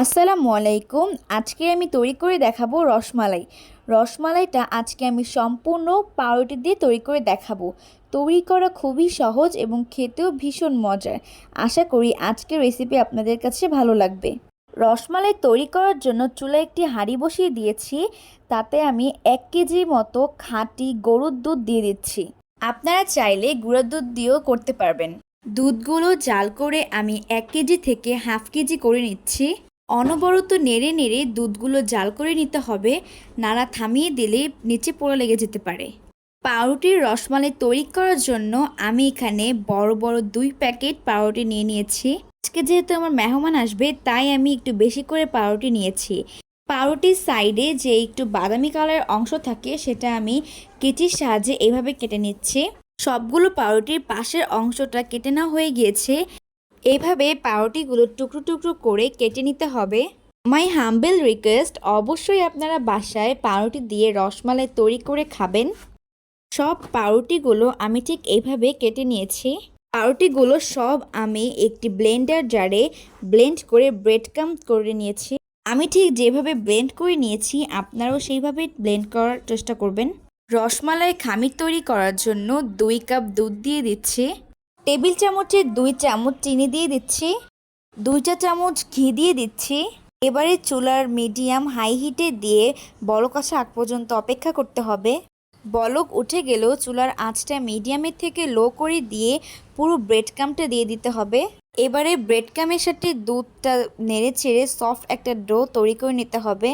আসসালামু আলাইকুম। আজকে আমি তৈরি করে দেখাবো রসমালাই। রসমালাইটা আজকে আমি সম্পূর্ণ পাউরুটি দিয়ে তৈরি করে দেখাবো। তৈরি করা খুবই সহজ এবং খেতেও ভীষণ মজার। আশা করি আজকের রেসিপি আপনাদের কাছে ভালো লাগবে। রসমালাই তৈরি করার জন্য চুলায় একটি হাঁড়ি বসিয়ে দিয়েছি। তাতে আমি এক কেজি মতো খাঁটি গরুর দুধ দিয়ে দিচ্ছি। আপনারা চাইলে গুঁড়োর দুধ দিয়েও করতে পারবেন। দুধগুলো জাল করে আমি এক কেজি থেকে হাফ কেজি করে নিচ্ছি। অনবরত নেড়ে নেড়ে দুধগুলো জাল করে নিতে হবে। নাড়া থামিয়ে দিলে নিচে পড়ে লেগে যেতে পারে। পাউরুটির রসমালাই তৈরি করার জন্য আমি এখানে বড় বড় দুই প্যাকেট পাউরুটি নিয়ে নিয়েছি। আজকে যেহেতু আমার মেহমান আসবে, তাই আমি একটু বেশি করে পাউরুটি নিয়েছি। পাউরুটির সাইডে যে একটু বাদামি কালারের অংশ থাকে, সেটা আমি কেচির সাহায্যে এভাবে কেটে নিচ্ছি। সবগুলো পাউরুটির পাশের অংশটা কেটে নেওয়া হয়ে গিয়েছে। এইভাবে পাউরুটিগুলো টুকরো টুকরো করে কেটে নিতে হবে। মাই হাম্বেল রিকোয়েস্ট অবশ্যই আপনারা বাসায় পাউরুটি দিয়ে রসমালাই তৈরি করে খাবেন। সব পাউরুটিগুলো আমি ঠিক এইভাবে কেটে নিয়েছি। পাউরুটিগুলো সব আমি একটি ব্লেন্ডার জারে ব্লেন্ড করে ব্রেড কাম করে নিয়েছি। আমি ঠিক যেভাবে ব্লেন্ড করে নিয়েছি, আপনারাও সেইভাবে ব্লেন্ড করার চেষ্টা করবেন। রসমালাই খামির তৈরি করার জন্য দুই কাপ দুধ দিয়ে দিচ্ছি। টেবিল চামচে দুই চামচ চিনি দিয়ে দিচ্ছি দুই চা চামচ ঘি দিয়ে দিচ্ছি। এবারে চুলার মিডিয়াম হাই হিটে দিয়ে বলক আসা আগ পর্যন্ত অপেক্ষা করতে হবে। বলক উঠে গেলেও চুলার আঁচটা মিডিয়ামের থেকে লো করে দিয়ে পুরো ব্রেড কামটা দিয়ে দিতে হবে। এবারে ব্রেড কামের সাথে দুধটা নেড়ে ছেড়ে সফট একটা ডো তৈরি করে নিতে হবে।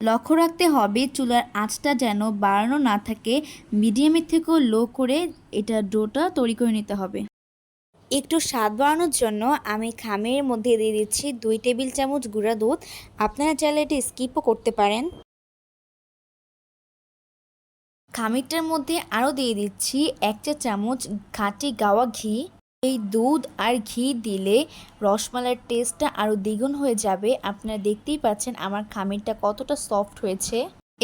লক্ষ্য রাখতে হবে চুলার আঁচটা যেন বাড়ানো না থাকে, মিডিয়ামের থেকেও লো করে এটা ডোটা তৈরি করে নিতে হবে। একটু স্বাদ বাড়ানোর জন্য আমি খামের মধ্যে দিয়ে দিচ্ছি দুই টেবিল চামচ গুঁড়া দুধ। আপনারা চাইলে এটি স্কিপও করতে পারেন। খামিরটার মধ্যে আরও দিয়ে দিচ্ছি এক চা চামচ খাঁটি গাওয়া ঘি। এই দুধ আর ঘি দিলে রসমালাইয়ের টেস্টটা আরও দ্বিগুণ হয়ে যাবে। আপনারা দেখতেই পাচ্ছেন আমার খামিরটা কতটা সফট হয়েছে।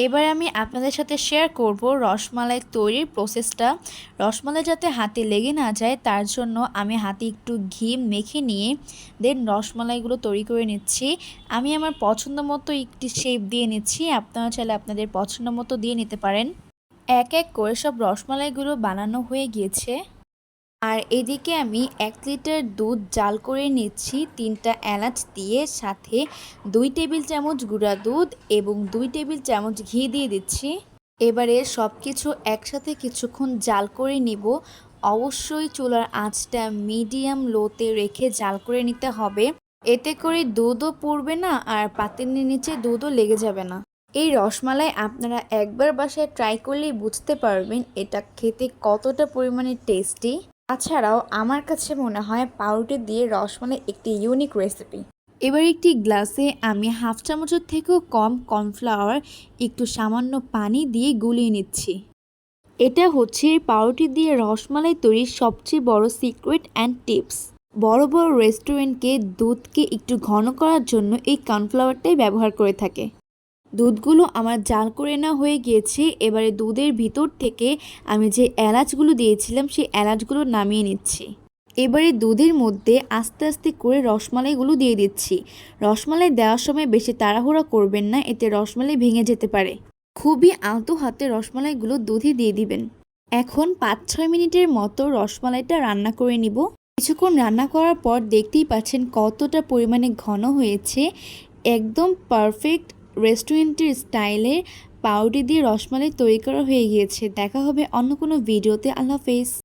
এবার আমি আপনাদের সাথে শেয়ার করব রসমালাই তৈরির প্রসেসটা রসমালাই যাতে হাতে লেগে না যায়, তার জন্য আমি হাতে একটু ঘি মেখে নিয়ে দেন রসমালাইগুলো তৈরি করে নিচ্ছি। আমি আমার পছন্দ মতো একটি শেপ দিয়ে নিচ্ছি। আপনারা চাইলে আপনাদের পছন্দ মতো দিয়ে নিতে পারেন। এক এক করে সব রসমালাইগুলো বানানো হয়ে গিয়েছে। আর এদিকে আমি এক লিটার দুধ জাল করে নিচ্ছি, তিনটা এলাচ দিয়ে সাথে দুই টেবিল চামচ গুঁড়া দুধ এবং দুই টেবিল চামচ ঘি দিয়ে দিচ্ছি। এবারে সব কিছু একসাথে কিছুক্ষণ জাল করে নিব। অবশ্যই চুলার আঁচটা মিডিয়াম লোতে রেখে জাল করে নিতে হবে। এতে করে দুধও পড়বে না আর পাতিলের নিচে দুধও লেগে যাবে না। এই রসমালাই আপনারা একবার বাসায় ট্রাই করলেই বুঝতে পারবেন এটা খেতে কতটা পরিমাণে টেস্টি। তাছাড়াও আমার কাছে মনে হয় পাউরুটি দিয়ে রসমালাই একটি ইউনিক রেসিপি এবার একটি গ্লাসে আমি হাফ চামচের থেকেও কম কর্নফ্লাওয়ার একটু সামান্য পানি দিয়ে গুলিয়ে নিচ্ছি। এটা হচ্ছে পাউরুটি দিয়ে রসমালাই তৈরির সবচেয়ে বড় সিক্রেট অ্যান্ড টিপস বড় বড় রেস্টুরেন্টকে দুধকে একটু ঘন করার জন্য এই কর্নফ্লাওয়ারটাই ব্যবহার করে থাকে। দুধগুলো আমার জাল করে নেওয়া হয়ে গিয়েছে। এবারে দুধের ভিতর থেকে আমি যে এলাচগুলো দিয়েছিলাম, সেই এলাচগুলো নামিয়ে নিচ্ছি। এবারে দুধের মধ্যে আস্তে আস্তে করে রসমালাইগুলো দিয়ে দিচ্ছি। রসমালাই দেওয়ার সময় বেশি তাড়াহুড়া করবেন না, এতে রসমালাই ভেঙে যেতে পারে। খুবই আলতো হাতে রসমালাইগুলো দুধে দিয়ে দিবেন। এখন পাঁচ ছয় মিনিটের মতো রসমালাইটা রান্না করে নিব। কিছুক্ষণ রান্না করার পর দেখতেই পাচ্ছেন কতটা পরিমাণে ঘন হয়েছে। একদম পারফেক্ট রেস্টুরেন্টের স্টাইলে পাউডি দিয়ে রসমালাই তৈরি করা হয়ে গিয়েছে। দেখা হবে অন্য কোনো ভিডিওতে। আল্লাহ হাফেজ।